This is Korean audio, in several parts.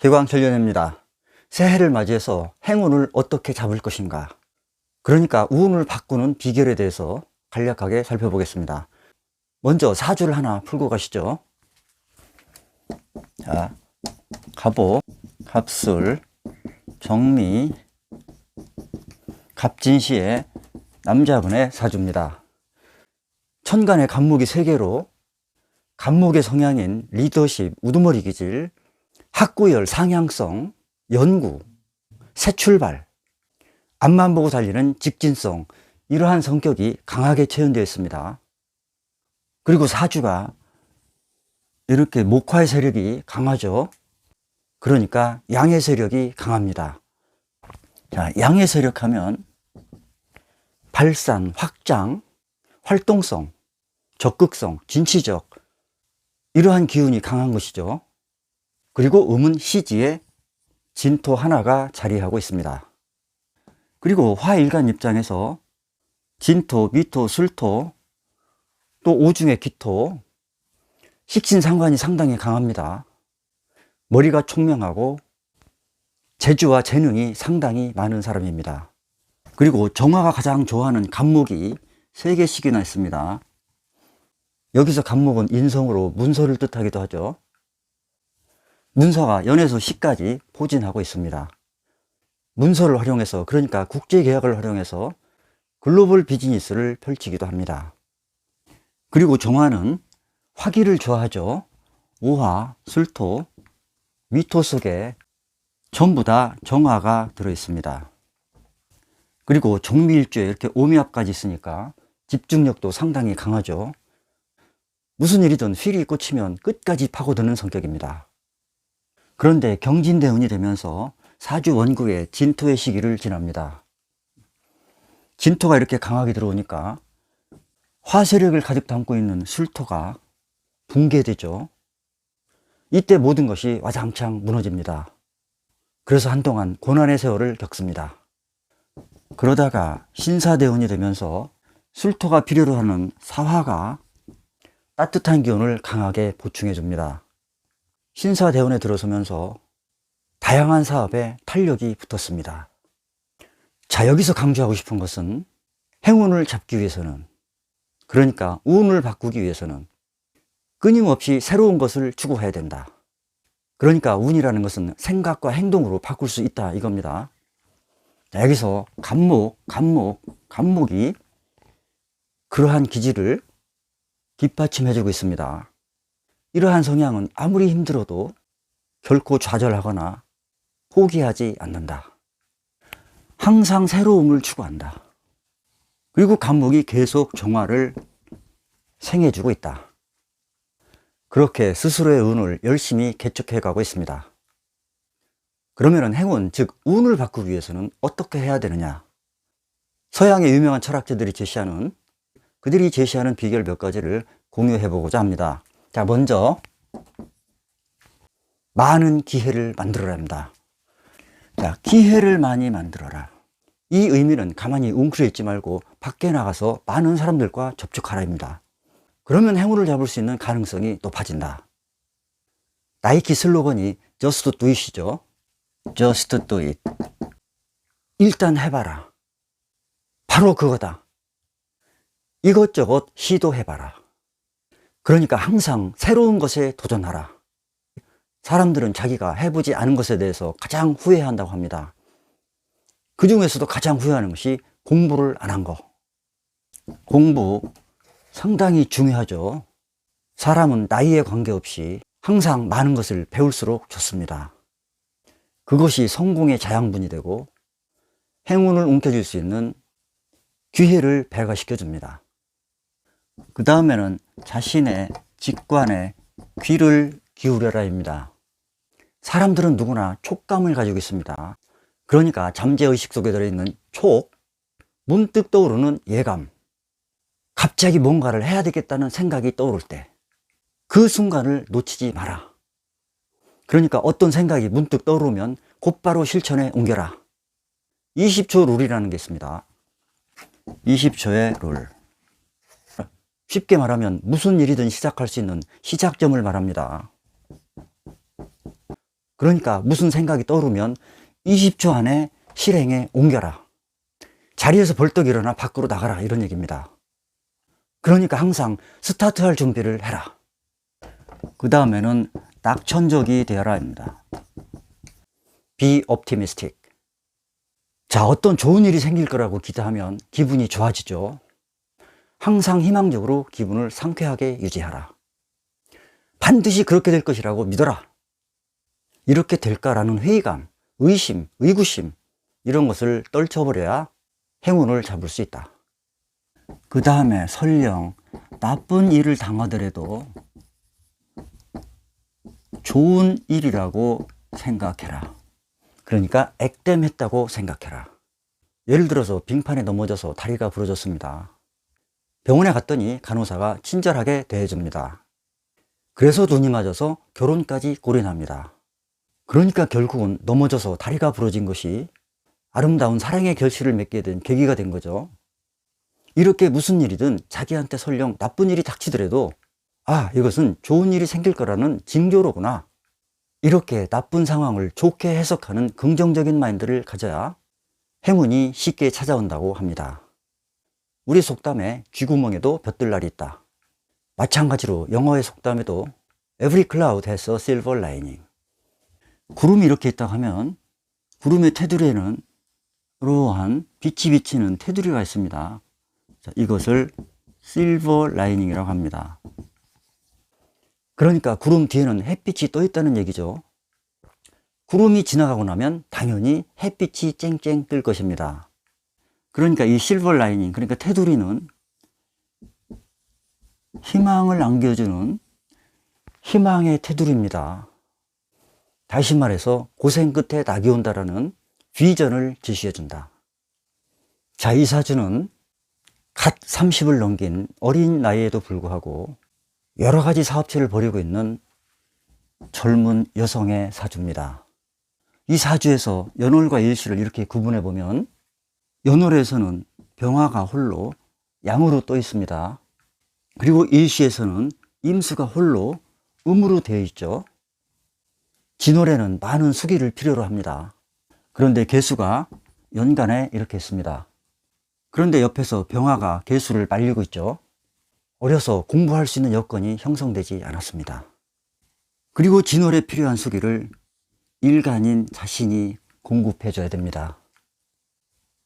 희광철련입니다. 새해를 맞이해서 행운을 어떻게 잡을 것인가. 그러니까 운을 바꾸는 비결에 대해서 간략하게 살펴보겠습니다. 먼저 사주를 하나 풀고 가시죠. 자, 갑오, 갑술, 정미, 갑진시의 남자분의 사주입니다. 천간의 간목이 세개로 간목의 성향인 리더십, 우두머리 기질, 학구열, 상향성, 연구, 새 출발, 앞만 보고 달리는 직진성, 이러한 성격이 강하게 체현되어 있습니다. 그리고 사주가 이렇게 목화의 세력이 강하죠. 그러니까 양의 세력이 강합니다. 자, 양의 세력 하면 발산, 확장, 활동성, 적극성, 진취적, 이러한 기운이 강한 것이죠. 그리고 음은 시지에 진토 하나가 자리하고 있습니다. 그리고 화일간 입장에서 진토, 미토, 술토, 또 오중의 기토, 식신상관이 상당히 강합니다. 머리가 총명하고 재주와 재능이 상당히 많은 사람입니다. 그리고 정화가 가장 좋아하는 간목이 세 개씩이나 있습니다. 여기서 간목은 인성으로 문서를 뜻하기도 하죠. 문서가 연에서 시까지 포진하고 있습니다. 문서를 활용해서 그러니까 국제 계약을 활용해서 글로벌 비즈니스를 펼치기도 합니다. 그리고 정화는 화기를 좋아하죠. 우화, 술토, 미토 속에 전부 다 정화가 들어 있습니다. 그리고 정미일주에 이렇게 오미압까지 있으니까 집중력도 상당히 강하죠. 무슨 일이든 휠이 꽂히면 끝까지 파고드는 성격입니다. 그런데 경진대운이 되면서 사주 원구의 진토의 시기를 지납니다. 진토가 이렇게 강하게 들어오니까 화세력을 가득 담고 있는 술토가 붕괴되죠. 이때 모든 것이 와장창 무너집니다. 그래서 한동안 고난의 세월을 겪습니다. 그러다가 신사대운이 되면서 술토가 필요로 하는 사화가 따뜻한 기운을 강하게 보충해 줍니다. 신사대운에 들어서면서 다양한 사업에 탄력이 붙었습니다. 자, 여기서 강조하고 싶은 것은 행운을 잡기 위해서는 그러니까 운을 바꾸기 위해서는 끊임없이 새로운 것을 추구해야 된다. 그러니까 운이라는 것은 생각과 행동으로 바꿀 수 있다 이겁니다. 자, 여기서 간목, 간목, 간목이 그러한 기질을 뒷받침해주고 있습니다. 이러한 성향은 아무리 힘들어도 결코 좌절하거나 포기하지 않는다. 항상 새로움을 추구한다. 그리고 간목이 계속 정화를 생해주고 있다. 그렇게 스스로의 운을 열심히 개척해 가고 있습니다. 그러면 행운, 즉 운을 바꾸기 위해서는 어떻게 해야 되느냐? 서양의 유명한 철학자들이 제시하는 그들이 제시하는 비결 몇 가지를 공유해 보고자 합니다. 자, 먼저 많은 기회를 만들어야 합니다. 자, 기회를 많이 만들어라. 이 의미는 가만히 웅크려 있지 말고 밖에 나가서 많은 사람들과 접촉하라입니다. 그러면 행운을 잡을 수 있는 가능성이 높아진다. 나이키 슬로건이 Just do it이죠. Just do it. 일단 해봐라. 바로 그거다. 이것저것 시도해봐라. 그러니까 항상 새로운 것에 도전하라. 사람들은 자기가 해보지 않은 것에 대해서 가장 후회한다고 합니다. 그 중에서도 가장 후회하는 것이 공부를 안 한 거. 공부 상당히 중요하죠. 사람은 나이에 관계없이 항상 많은 것을 배울수록 좋습니다. 그것이 성공의 자양분이 되고 행운을 움켜쥘 수 있는 기회를 배가시켜 줍니다. 그 다음에는 자신의 직관에 귀를 기울여라입니다. 사람들은 누구나 촉감을 가지고 있습니다. 그러니까 잠재의식 속에 들어있는 촉, 문득 떠오르는 예감, 갑자기 뭔가를 해야 되겠다는 생각이 떠오를 때, 그 순간을 놓치지 마라. 그러니까 어떤 생각이 문득 떠오르면 곧바로 실천에 옮겨라. 20초 룰이라는 게 있습니다. 20초의 룰. 쉽게 말하면 무슨 일이든 시작할 수 있는 시작점을 말합니다. 그러니까 무슨 생각이 떠오르면 20초 안에 실행에 옮겨라. 자리에서 벌떡 일어나 밖으로 나가라. 이런 얘기입니다. 그러니까 항상 스타트할 준비를 해라. 그 다음에는 낙천적이 되어라입니다. Be optimistic. 자, 어떤 좋은 일이 생길 거라고 기대하면 기분이 좋아지죠. 항상 희망적으로 기분을 상쾌하게 유지하라. 반드시 그렇게 될 것이라고 믿어라. 이렇게 될까라는 회의감, 의심, 의구심, 이런 것을 떨쳐버려야 행운을 잡을 수 있다. 그 다음에 설령 나쁜 일을 당하더라도 좋은 일이라고 생각해라. 그러니까 액땜했다고 생각해라. 예를 들어서 빙판에 넘어져서 다리가 부러졌습니다. 병원에 갔더니 간호사가 친절하게 대해줍니다. 그래서 눈이 맞아서 결혼까지 골인합니다. 그러니까 결국은 넘어져서 다리가 부러진 것이 아름다운 사랑의 결실을 맺게 된 계기가 된 거죠. 이렇게 무슨 일이든 자기한테 설령 나쁜 일이 닥치더라도 아, 이것은 좋은 일이 생길 거라는 징조로구나. 이렇게 나쁜 상황을 좋게 해석하는 긍정적인 마인드를 가져야 행운이 쉽게 찾아온다고 합니다. 우리 속담에 쥐구멍에도 볕들 날이 있다. 마찬가지로 영어의 속담에도 Every cloud has a silver lining. 구름이 이렇게 있다 하면 구름의 테두리에는 이러한 빛이 비치는 테두리가 있습니다. 자, 이것을 실버 라이닝이라고 합니다. 그러니까 구름 뒤에는 햇빛이 떠 있다는 얘기죠. 구름이 지나가고 나면 당연히 햇빛이 쨍쨍 뜰 것입니다. 그러니까 이 실버 라이닝, 그러니까 테두리는 희망을 안겨주는 희망의 테두리입니다. 다시 말해서 고생 끝에 낙이 온다라는 비전을 제시해준다. 자, 이 사주는 갓 30을 넘긴 어린 나이에도 불구하고 여러 가지 사업체를 벌이고 있는 젊은 여성의 사주입니다. 이 사주에서 연월과 일시를 이렇게 구분해 보면 연월에서는 병화가 홀로 양으로 떠 있습니다. 그리고 일시에서는 임수가 홀로 음으로 되어 있죠. 진월에는 많은 수기를 필요로 합니다. 그런데 개수가 연간에 이렇게 있습니다. 그런데 옆에서 병화가 개수를 말리고 있죠. 어려서 공부할 수 있는 여건이 형성되지 않았습니다. 그리고 진월에 필요한 수기를 일간인 자신이 공급해 줘야 됩니다.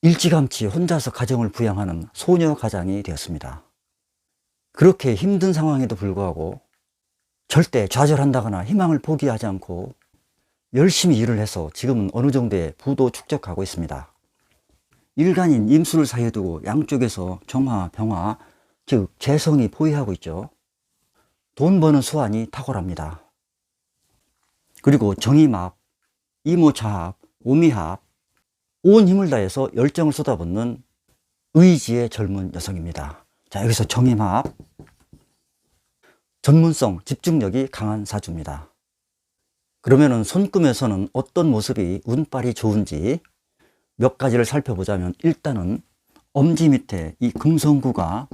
일찌감치 혼자서 가정을 부양하는 소녀 가장이 되었습니다. 그렇게 힘든 상황에도 불구하고 절대 좌절한다거나 희망을 포기하지 않고 열심히 일을 해서 지금은 어느 정도의 부도 축적하고 있습니다. 일간인 임수를 사이에 두고 양쪽에서 정화, 병화, 즉 재성이 포위하고 있죠. 돈 버는 수완이 탁월합니다. 그리고 정의합, 이모차합, 오미합, 온 힘을 다해서 열정을 쏟아붓는 의지의 젊은 여성입니다. 자, 여기서 정의합, 전문성, 집중력이 강한 사주입니다. 그러면은 손금에서는 어떤 모습이 운빨이 좋은지 몇 가지를 살펴보자면 일단은 엄지 밑에 이 금성구가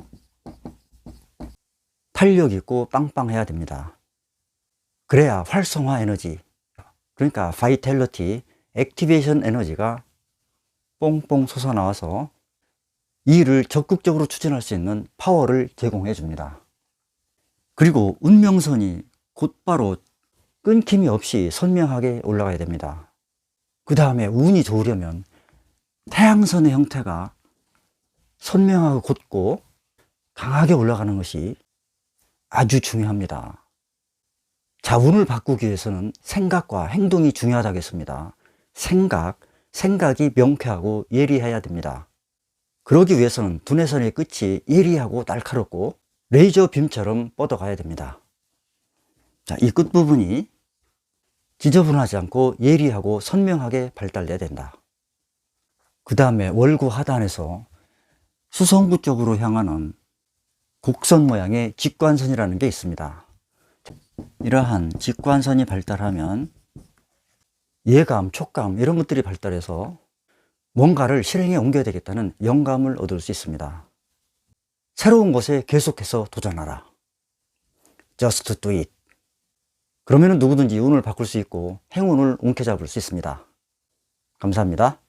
탄력 있고 빵빵해야 됩니다. 그래야 활성화 에너지, 그러니까 바이텔러티, 액티베이션 에너지가 뽕뽕 솟아나와서 일을 적극적으로 추진할 수 있는 파워를 제공해 줍니다. 그리고 운명선이 곧바로 끊김이 없이 선명하게 올라가야 됩니다. 그 다음에 운이 좋으려면 태양선의 형태가 선명하고 곧고 강하게 올라가는 것이 아주 중요합니다. 자, 운을 바꾸기 위해서는 생각과 행동이 중요하다겠습니다. 생각, 생각이 명쾌하고 예리해야 됩니다. 그러기 위해서는 두뇌선의 끝이 예리하고 날카롭고 레이저 빔처럼 뻗어가야 됩니다. 자, 이 끝부분이 지저분하지 않고 예리하고 선명하게 발달돼야 된다. 그 다음에 월구 하단에서 수성구 쪽으로 향하는 곡선 모양의 직관선이라는 게 있습니다. 이러한 직관선이 발달하면 예감, 촉감 이런 것들이 발달해서 뭔가를 실행에 옮겨야 되겠다는 영감을 얻을 수 있습니다. 새로운 것에 계속해서 도전하라. Just do it. 그러면 누구든지 운을 바꿀 수 있고 행운을 움켜잡을 수 있습니다. 감사합니다.